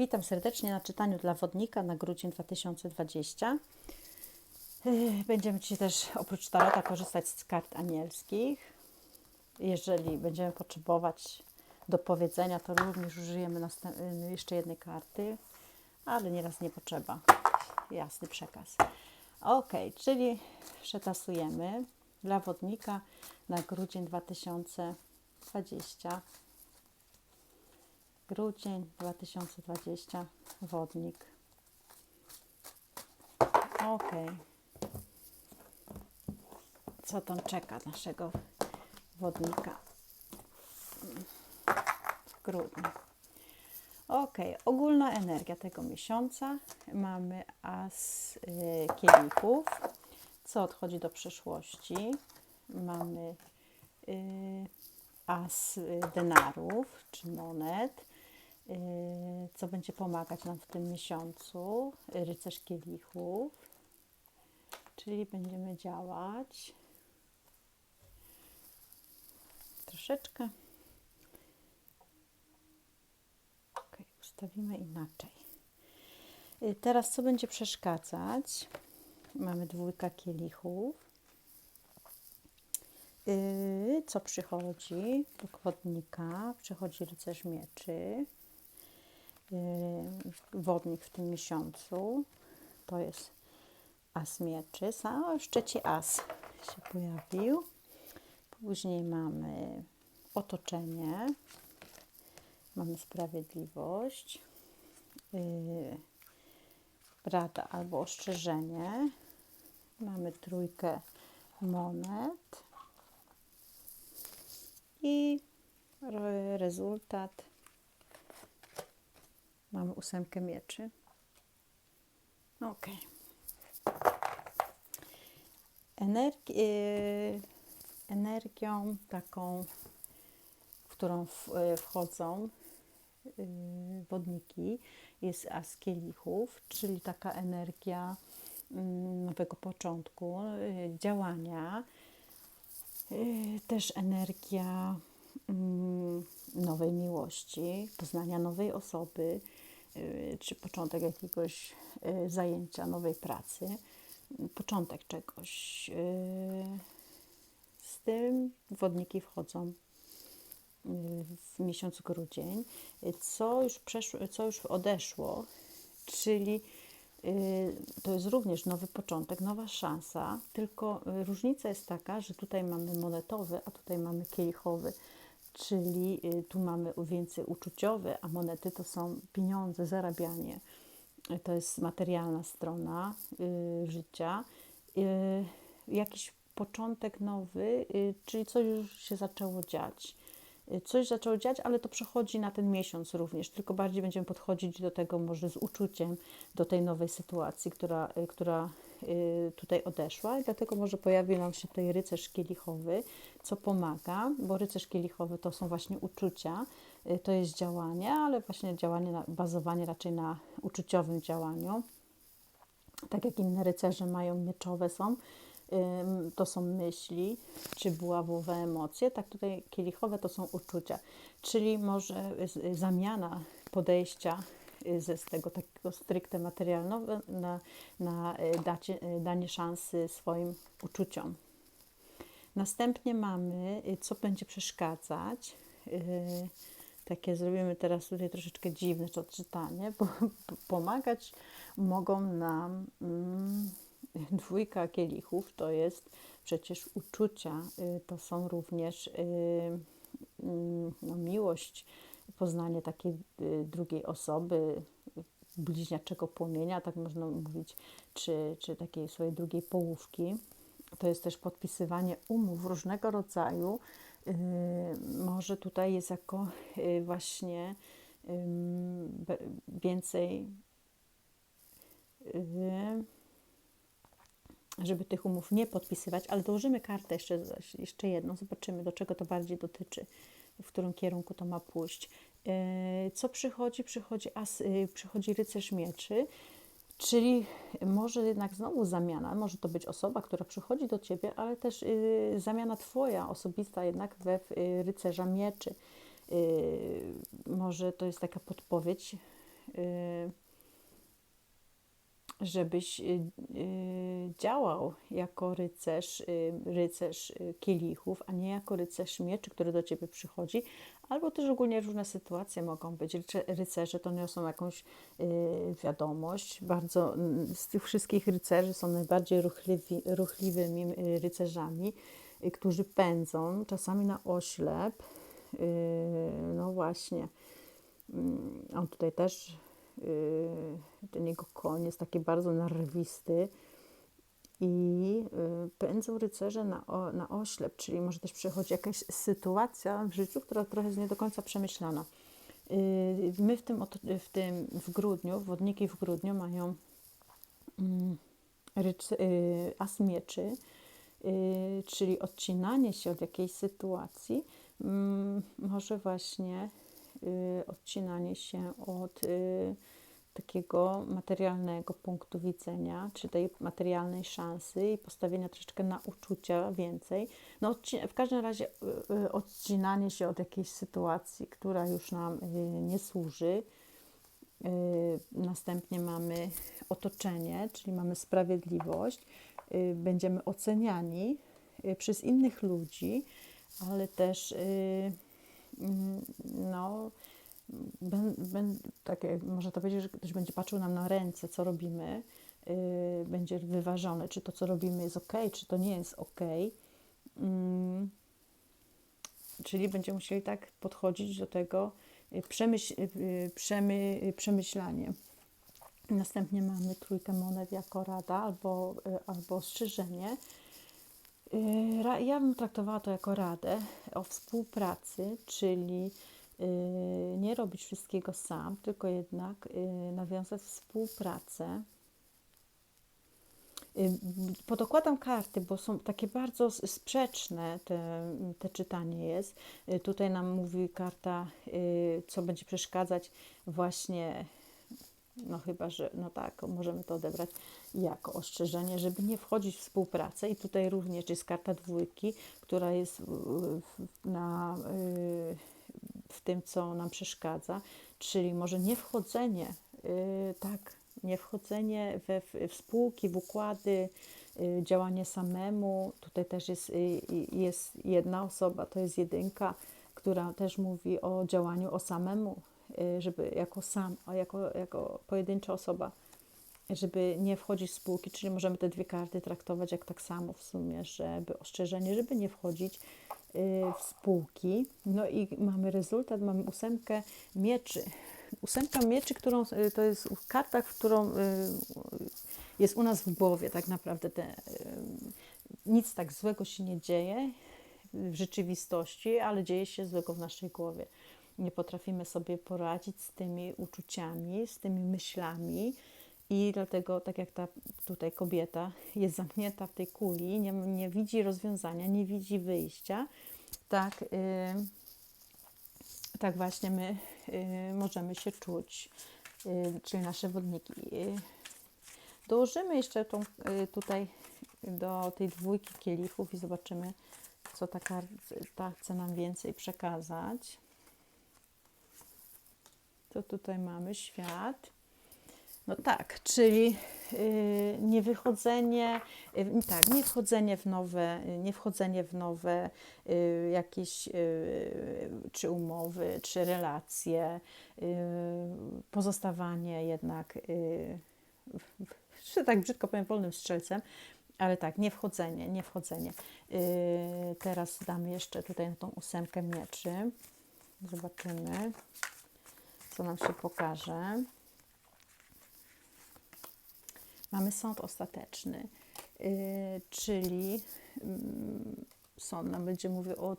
Witam serdecznie na czytaniu dla wodnika na grudzień 2020. Yy, Będziemy dzisiaj też oprócz tarota korzystać z kart anielskich. Jeżeli będziemy potrzebować do powiedzenia, to również użyjemy yy, jeszcze jednej karty, ale nieraz nie potrzeba. Jasny przekaz. Ok, czyli przetasujemy dla wodnika na grudzień 2020. Grudzień 2020, wodnik. Ok. Co tam czeka naszego wodnika w grudniu? Ok, ogólna energia tego miesiąca. Mamy as y, kielichów, co odchodzi do przeszłości. Mamy y, as denarów czy monet, co będzie pomagać nam w tym miesiącu. Rycerz kielichów, czyli będziemy działać troszeczkę. Ok, ustawimy inaczej. Y, Teraz co będzie przeszkadzać? Mamy dwójka kielichów. Y, Co przychodzi? Do wodnika przychodzi rycerz mieczy. Y, Wodnik w tym miesiącu to jest as mieczy. A trzeci as się pojawił. Później mamy otoczenie. Mamy sprawiedliwość. y, Rada albo ostrzeżenie. Mamy trójkę monet. I re- rezultat. Mamy ósemkę mieczy. Ok. Energi- y, energią taką, w którą w, y, wchodzą y, wodniki, jest as kielichów, czyli taka energia mm, nowego początku, działania, też energia mm, nowej miłości, poznania nowej osoby, czy początek jakiegoś y, zajęcia, nowej pracy, y, początek czegoś. y, Z tym wodniki wchodzą w miesiąc grudzień, co już, przeszło, co już odeszło, czyli y, to jest również nowy początek, nowa szansa, tylko y, różnica jest taka, że tutaj mamy monetowy, a tutaj mamy kielichowy, czyli y, tu mamy więcej uczuciowy, a monety to są pieniądze, zarabianie. To jest materialna strona y, życia. Y, jakiś początek nowy, y, czyli coś już się zaczęło dziać y, coś zaczęło dziać, ale to przechodzi na ten miesiąc również, tylko bardziej będziemy podchodzić do tego może z uczuciem, do tej nowej sytuacji, która, y, która tutaj odeszła i dlatego może pojawi nam się tutaj rycerz kielichowy, co pomaga, bo rycerz kielichowy to są właśnie uczucia, y, to jest działanie, ale właśnie działanie, na, bazowanie raczej na uczuciowym działaniu, tak jak inne rycerze mają mieczowe są, to są myśli, czy buławowe emocje, tak tutaj kielichowe to są uczucia, czyli może z- zamiana podejścia y, z tego takiego stricte materialnego na, na y, dacie, y, danie szansy swoim uczuciom. Następnie mamy, y, co będzie przeszkadzać. y, Takie zrobimy teraz tutaj troszeczkę dziwne to czytanie, bo pomagać mogą nam mm, dwójka kielichów, to jest przecież uczucia, y, to są również y, mm, no, miłość, poznanie takiej y, drugiej osoby, bliźniaczego płomienia, tak można mówić, czy, czy takiej swojej drugiej połówki. To jest też podpisywanie umów różnego rodzaju. Yy, może tutaj jest jako yy, właśnie więcej, żeby tych umów nie podpisywać, ale dołożymy kartę jeszcze, jeszcze jedną, zobaczymy do czego to bardziej dotyczy, w którym kierunku to ma pójść. Yy, Co przychodzi? Przychodzi, as, yy, przychodzi rycerz mieczy, Czyli może jednak znowu zamiana, może to być osoba, która przychodzi do ciebie, ale też y, zamiana twoja osobista jednak we rycerza mieczy. Może to jest taka podpowiedź żebyś działał jako rycerz, rycerz kielichów, a nie jako rycerz mieczy, który do ciebie przychodzi, albo też ogólnie różne sytuacje mogą być. Rycerze to niosą jakąś wiadomość. Bardzo z tych wszystkich rycerzy są najbardziej ruchliwi, ruchliwymi rycerzami, którzy pędzą czasami na oślep. No właśnie. Mm, on tutaj też Y, ten jego koń jest taki bardzo narwisty i y, pędzą rycerze na, na oślep, czyli może też przychodzi jakaś sytuacja w życiu, która trochę jest nie do końca przemyślana. Y, my w tym, w tym w grudniu, wodniki w grudniu mają mm, as mieczy, czyli odcinanie się od jakiejś sytuacji, mm, może właśnie odcinanie się od takiego materialnego punktu widzenia, czy tej materialnej szansy i postawienia troszeczkę na uczucia więcej. No, w każdym razie y, y, odcinanie się od jakiejś sytuacji, która już nam y, nie służy. Następnie mamy otoczenie, czyli mamy sprawiedliwość. Będziemy oceniani przez innych ludzi, ale też no, ben, ben, można to powiedzieć, że ktoś będzie patrzył nam na ręce, co robimy, yy, będzie wyważone, czy to, co robimy, jest ok, czy to nie jest ok. Yy, czyli będziemy musieli tak podchodzić do tego yy, przemyśl, yy, przemy, yy, przemyślanie. Następnie mamy trójkę monet jako rada albo, albo ostrzeżenie. Ja bym traktowała to jako radę o współpracy, czyli Y, nie robić wszystkiego sam, tylko jednak y, nawiązać współpracę. Podokładam karty, bo są takie bardzo sprzeczne, te, te czytanie jest. Tutaj nam mówi karta, co będzie przeszkadzać właśnie, no chyba, że, no tak, możemy to odebrać jako ostrzeżenie, żeby nie wchodzić w współpracę. I tutaj również jest karta dwójki, która jest na w tym, co nam przeszkadza, czyli może nie wchodzenie, yy, tak, nie wchodzenie we w, w układy, yy, działanie samemu. Tutaj też jest, jest jedna osoba, to jest jedynka, która też mówi o działaniu o samemu, y, żeby jako sam, jako, jako pojedyncza osoba, żeby nie wchodzić w spółki, czyli możemy te dwie karty traktować jak tak samo w sumie, żeby ostrzeżenie, żeby nie wchodzić Y, w spółki. No i mamy rezultat, mamy ósemkę mieczy. Ósemka mieczy, którą y, to jest karta, którą y, jest u nas w głowie tak naprawdę. Te, nic tak złego się nie dzieje w rzeczywistości, ale dzieje się złego w naszej głowie. Nie potrafimy sobie poradzić z tymi uczuciami, z tymi myślami, i dlatego, tak jak ta tutaj kobieta jest zamknięta w tej kuli, nie, nie widzi rozwiązania, nie widzi wyjścia, tak, yy, tak właśnie my yy, możemy się czuć, yy, czyli nasze wodniki. Dołożymy jeszcze tą, y, tutaj do tej dwójki kielichów i zobaczymy, co ta karta chce nam więcej przekazać. To tutaj mamy świat. No tak, czyli y, nie wychodzenie, y, tak, nie wchodzenie w nowe, nie wchodzenie w nowe y, jakieś czy umowy, czy relacje, pozostawanie jednak, czy tak brzydko powiem, wolnym strzelcem, ale tak, nie wchodzenie, nie wchodzenie. Teraz damy jeszcze tutaj na tą ósemkę mieczy. Zobaczymy, co nam się pokaże. Mamy sąd ostateczny, yy, czyli yy, sąd nam będzie mówił o,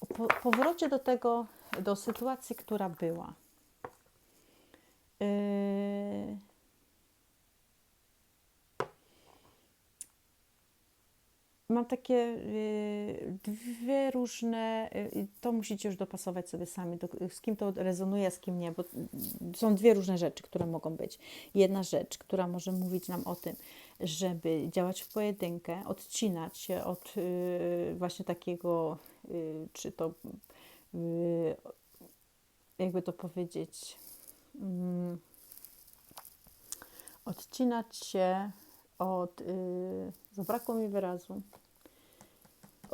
o powrocie do tego, do sytuacji, która była. Yy, mam takie y, dwie różne, y, to musicie już dopasować sobie sami, do, z kim to rezonuje, z kim nie, bo są dwie różne rzeczy, które mogą być. Jedna rzecz, która może mówić nam o tym, żeby działać w pojedynkę, odcinać się od y, właśnie takiego, czy to jakby to powiedzieć, mm, odcinać się od, zabrakło mi wyrazu,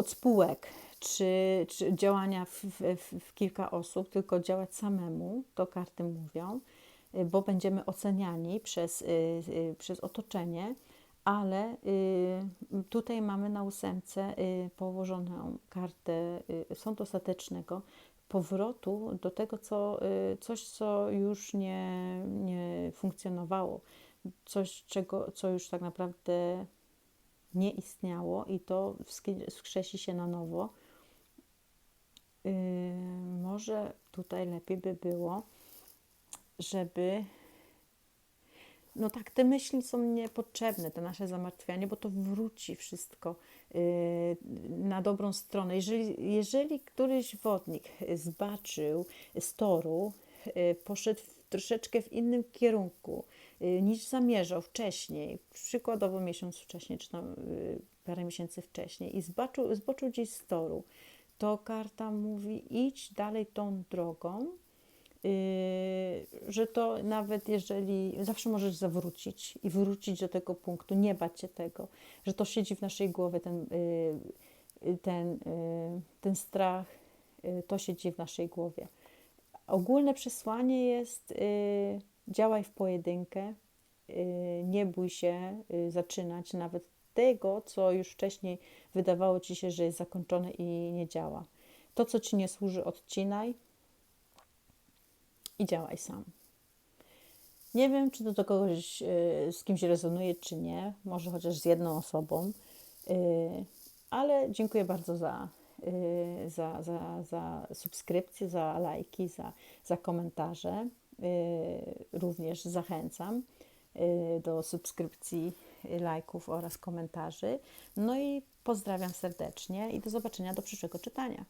od spółek czy, czy działania w, w, w kilka osób, tylko działać samemu, to karty mówią, y, bo będziemy oceniani przez, y, y, przez otoczenie, ale tutaj mamy na ósemce położoną kartę sądu ostatecznego, powrotu do tego, co, coś, co już nie, nie funkcjonowało, coś, czego, co już tak naprawdę nie istniało i to wskrzesi się na nowo. Yy, może tutaj lepiej by było, żeby. No tak, te myśli są niepotrzebne, te nasze zamartwianie, bo to wróci wszystko yy, na dobrą stronę. Jeżeli, jeżeli któryś wodnik zbaczył z toru, yy, poszedł troszeczkę w innym kierunku niż zamierzał wcześniej, przykładowo miesiąc wcześniej, czy tam parę miesięcy wcześniej, i zbaczył, zboczył gdzieś z toru, to karta mówi idź dalej tą drogą, yy, że to nawet jeżeli zawsze możesz zawrócić i wrócić do tego punktu, nie bać się tego, że to siedzi w naszej głowie, ten, yy, ten, yy, ten strach, yy, to siedzi w naszej głowie. Ogólne przesłanie jest yy, działaj w pojedynkę, yy, nie bój się zaczynać nawet tego, co już wcześniej wydawało ci się, że jest zakończone i nie działa. To, co ci nie służy, odcinaj i działaj sam. Nie wiem, czy to do kogoś y, z kimś rezonuje, czy nie, może chociaż z jedną osobą, y, ale dziękuję bardzo za, y, za, za, za subskrypcje, za lajki, za, za komentarze. Również zachęcam do subskrypcji lajków oraz komentarzy. No i pozdrawiam serdecznie i do zobaczenia do przyszłego czytania.